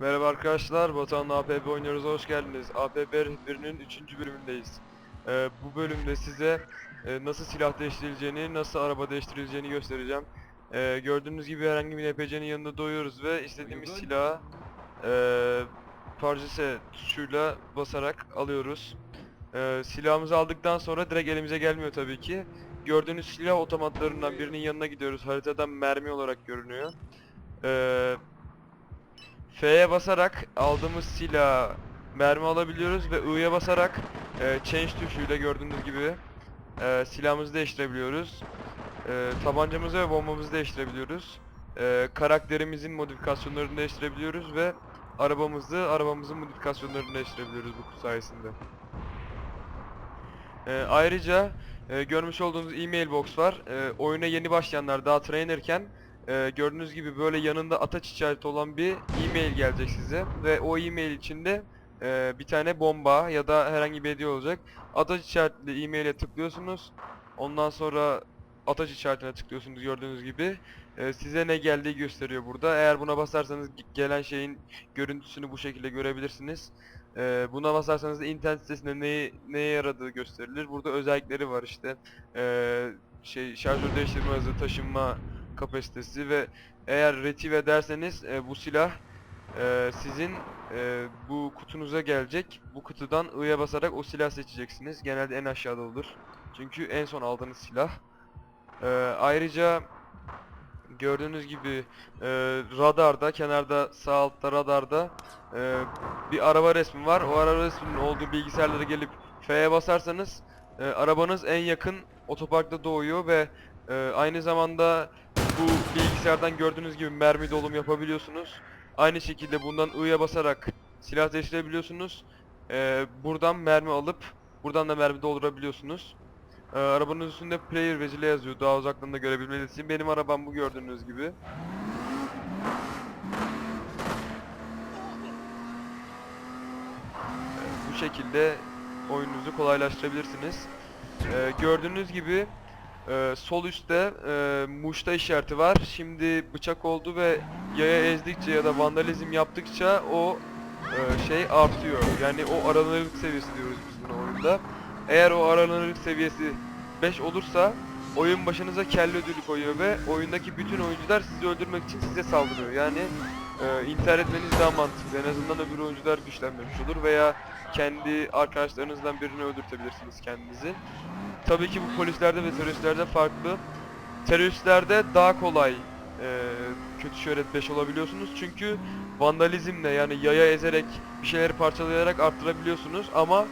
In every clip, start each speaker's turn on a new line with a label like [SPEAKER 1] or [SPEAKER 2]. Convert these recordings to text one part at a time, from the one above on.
[SPEAKER 1] Merhaba arkadaşlar, Batuhan'la APB oynuyoruz, hoş geldiniz. APB rehberinin 3. bölümündeyiz. Ee, bu bölümde size e, nasıl silah değiştirileceğini, nasıl araba değiştirileceğini göstereceğim. Ee, gördüğünüz gibi herhangi bir NPC'nin yanında doyuyoruz ve istediğimiz silahı e, parçası tuşuyla basarak alıyoruz. Ee, silahımızı aldıktan sonra direkt elimize gelmiyor tabii ki. Gördüğünüz silah otomatlarından birinin yanına gidiyoruz. Haritadan mermi olarak görünüyor. Ee, F'ye basarak aldığımız silah mermi alabiliyoruz ve I'ya basarak e, change tuşuyla gördüğünüz gibi e, silahımızı değiştirebiliyoruz. E, tabancamızı ve bombamızı değiştirebiliyoruz. E, karakterimizin modifikasyonlarını değiştirebiliyoruz ve arabamızı, arabamızın modifikasyonlarını değiştirebiliyoruz bu sayesinde. E, ayrıca e, görmüş olduğunuz e-mail box var. E, oyuna yeni başlayanlar daha trainerken ee, gördüğünüz gibi böyle yanında ataç işareti olan bir e-mail gelecek size ve o e-mail içinde e, bir tane bomba ya da herhangi bir hediye olacak. Ataç işaretli e-maile tıklıyorsunuz. Ondan sonra ataç işaretine tıklıyorsunuz gördüğünüz gibi. Ee, size ne geldiği gösteriyor burada. Eğer buna basarsanız ge- gelen şeyin görüntüsünü bu şekilde görebilirsiniz. Ee, buna basarsanız internet sitesinde neyi, neye yaradığı gösterilir. Burada özellikleri var işte. Ee, şey şarjör değiştirme hızı, taşınma kapasitesi ve eğer retrieve ederseniz e, bu silah e, sizin e, bu kutunuza gelecek. Bu kutudan I'ya basarak o silah seçeceksiniz. Genelde en aşağıda olur. Çünkü en son aldığınız silah. E, ayrıca gördüğünüz gibi e, radarda, kenarda sağ altta radarda e, bir araba resmi var. O araba resminin olduğu bilgisayarlara gelip F'ye basarsanız e, arabanız en yakın otoparkta doğuyor ve e, aynı zamanda bu bilgisayardan gördüğünüz gibi mermi dolum yapabiliyorsunuz. Aynı şekilde bundan I'ya basarak silah değiştirebiliyorsunuz. Ee, buradan mermi alıp buradan da mermi doldurabiliyorsunuz. Ee, arabanın üstünde player vezile yazıyor daha uzaktan da görebilmeniz için. Benim arabam bu gördüğünüz gibi. Ee, bu şekilde oyununuzu kolaylaştırabilirsiniz. Ee, gördüğünüz gibi ee, sol üstte e, muşta işareti var. Şimdi bıçak oldu ve yaya ezdikçe ya da vandalizm yaptıkça o e, şey artıyor. Yani o aranırlık seviyesi diyoruz biz buna oyunda. Eğer o aranırlık seviyesi 5 olursa oyun başınıza kelle ödülü koyuyor ve oyundaki bütün oyuncular sizi öldürmek için size saldırıyor. Yani e, intihar etmeniz daha mantıklı. En azından öbür oyuncular güçlenmemiş olur veya kendi arkadaşlarınızdan birini öldürtebilirsiniz kendinizi. Tabii ki bu polislerde ve teröristlerde farklı. Teröristlerde daha kolay e, kötü şöhret 5 olabiliyorsunuz çünkü vandalizmle yani yaya ezerek bir şeyleri parçalayarak arttırabiliyorsunuz ama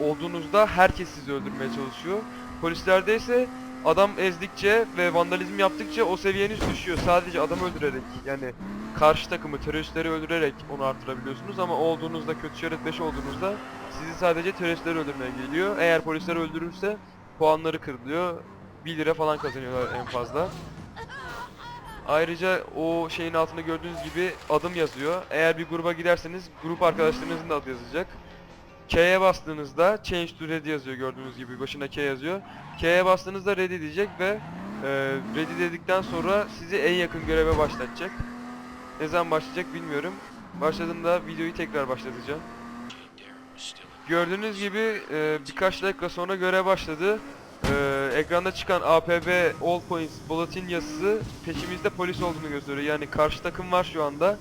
[SPEAKER 1] olduğunuzda herkes sizi öldürmeye çalışıyor. Polislerde ise adam ezdikçe ve vandalizm yaptıkça o seviyeniz düşüyor. Sadece adam öldürerek yani karşı takımı teröristleri öldürerek onu arttırabiliyorsunuz ama olduğunuzda kötü şöhret 5 olduğunuzda sizi sadece teröristler öldürmeye geliyor. Eğer polisler öldürürse puanları kırılıyor. 1 lira falan kazanıyorlar en fazla. Ayrıca o şeyin altında gördüğünüz gibi adım yazıyor. Eğer bir gruba giderseniz grup arkadaşlarınızın da adı yazacak. K'ye bastığınızda change to ready yazıyor gördüğünüz gibi başına K yazıyor. K'ye bastığınızda ready diyecek ve e, ready dedikten sonra sizi en yakın göreve başlatacak. Ne zaman başlayacak bilmiyorum. Başladığında videoyu tekrar başlatacağım. Gördüğünüz gibi e, birkaç dakika sonra görev başladı. E, ekranda çıkan APB All Points Bulletin yazısı peşimizde polis olduğunu gösteriyor. Yani karşı takım var şu anda.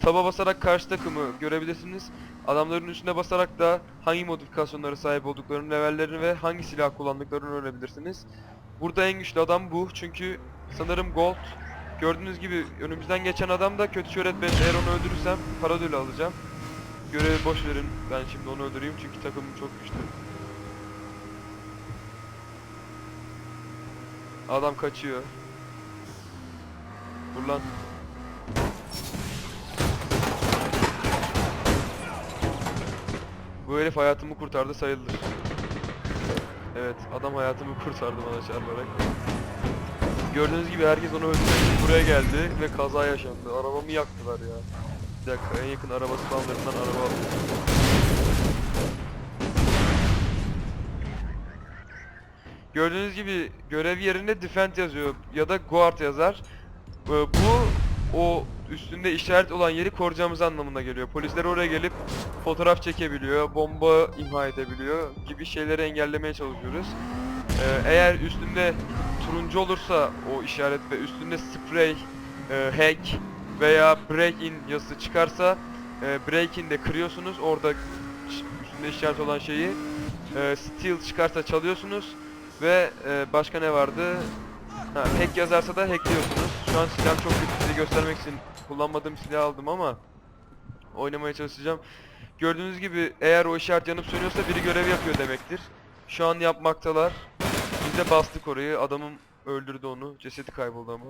[SPEAKER 1] Taba basarak karşı takımı görebilirsiniz. Adamların üstüne basarak da hangi modifikasyonlara sahip olduklarını, levellerini ve hangi silah kullandıklarını öğrenebilirsiniz. Burada en güçlü adam bu çünkü sanırım Gold. Gördüğünüz gibi önümüzden geçen adam da kötü şöhret 5. Eğer onu öldürürsem para ödülü alacağım. Görevi boş verin. Ben şimdi onu öldüreyim çünkü takımım çok güçlü. Adam kaçıyor. Dur lan. Bu herif hayatımı kurtardı sayılır. Evet, adam hayatımı kurtardı bana çarparak. Gördüğünüz gibi herkes onu öldürmek için buraya geldi ve kaza yaşandı. Arabamı yaktılar ya. Bir dakika, en yakın araba spawnlarından araba alıyorum. Gördüğünüz gibi görev yerine defend yazıyor ya da guard yazar. Ee, Bu o üstünde işaret olan yeri koruyacağımız anlamına geliyor. Polisler oraya gelip fotoğraf çekebiliyor, bomba imha edebiliyor gibi şeyleri engellemeye çalışıyoruz. Ee, eğer üstünde turuncu olursa o işaret ve üstünde sprey, e, hack veya break in yazısı çıkarsa e, break in de kırıyorsunuz orada üstünde işaret olan şeyi. E, steal çıkarsa çalıyorsunuz ve e, başka ne vardı? Ha, hack yazarsa da hackliyorsunuz. Şu an silahım çok kötü göstermek için kullanmadığım silahı aldım ama oynamaya çalışacağım. Gördüğünüz gibi eğer o işaret yanıp sönüyorsa biri görev yapıyor demektir. Şu an yapmaktalar. De bastık orayı. Adamım öldürdü onu. Cesedi kayboldu ama.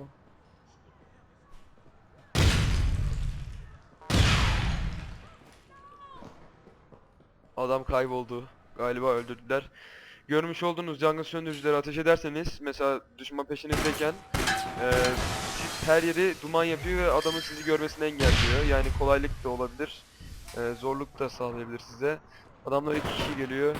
[SPEAKER 1] Adam kayboldu. Galiba öldürdüler. Görmüş olduğunuz yangın söndürücüleri ateş ederseniz mesela düşman peşinizdeyken eee siz her yeri duman yapıyor ve adamın sizi görmesini engelliyor. Yani kolaylık da olabilir. eee, zorluk da sağlayabilir size. Adamlar iki kişi geliyor.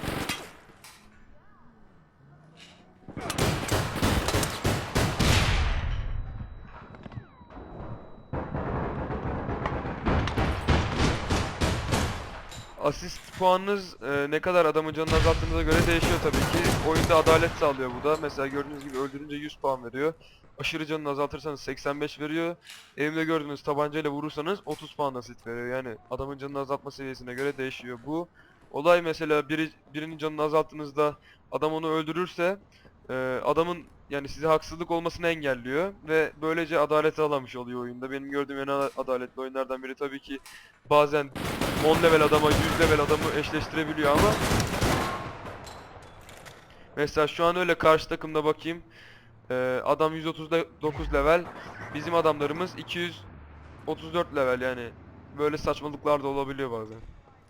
[SPEAKER 1] Asist puanınız e, ne kadar adamın canını azalttığınıza göre değişiyor tabii ki. Oyunda adalet sağlıyor bu da. Mesela gördüğünüz gibi öldürünce 100 puan veriyor. Aşırı canını azaltırsanız 85 veriyor. Elimde gördüğünüz tabancayla vurursanız 30 puan asist veriyor. Yani adamın canını azaltma seviyesine göre değişiyor bu. Olay mesela biri, birinin canını azalttığınızda adam onu öldürürse e, adamın yani size haksızlık olmasını engelliyor ve böylece adaleti alamış oluyor oyunda. Benim gördüğüm en adaletli oyunlardan biri tabii ki bazen 10 level adama 100 level adamı eşleştirebiliyor ama. Mesela şu an öyle karşı takımda bakayım. Ee, adam 139 level. Bizim adamlarımız 234 level yani. Böyle saçmalıklar da olabiliyor bazen.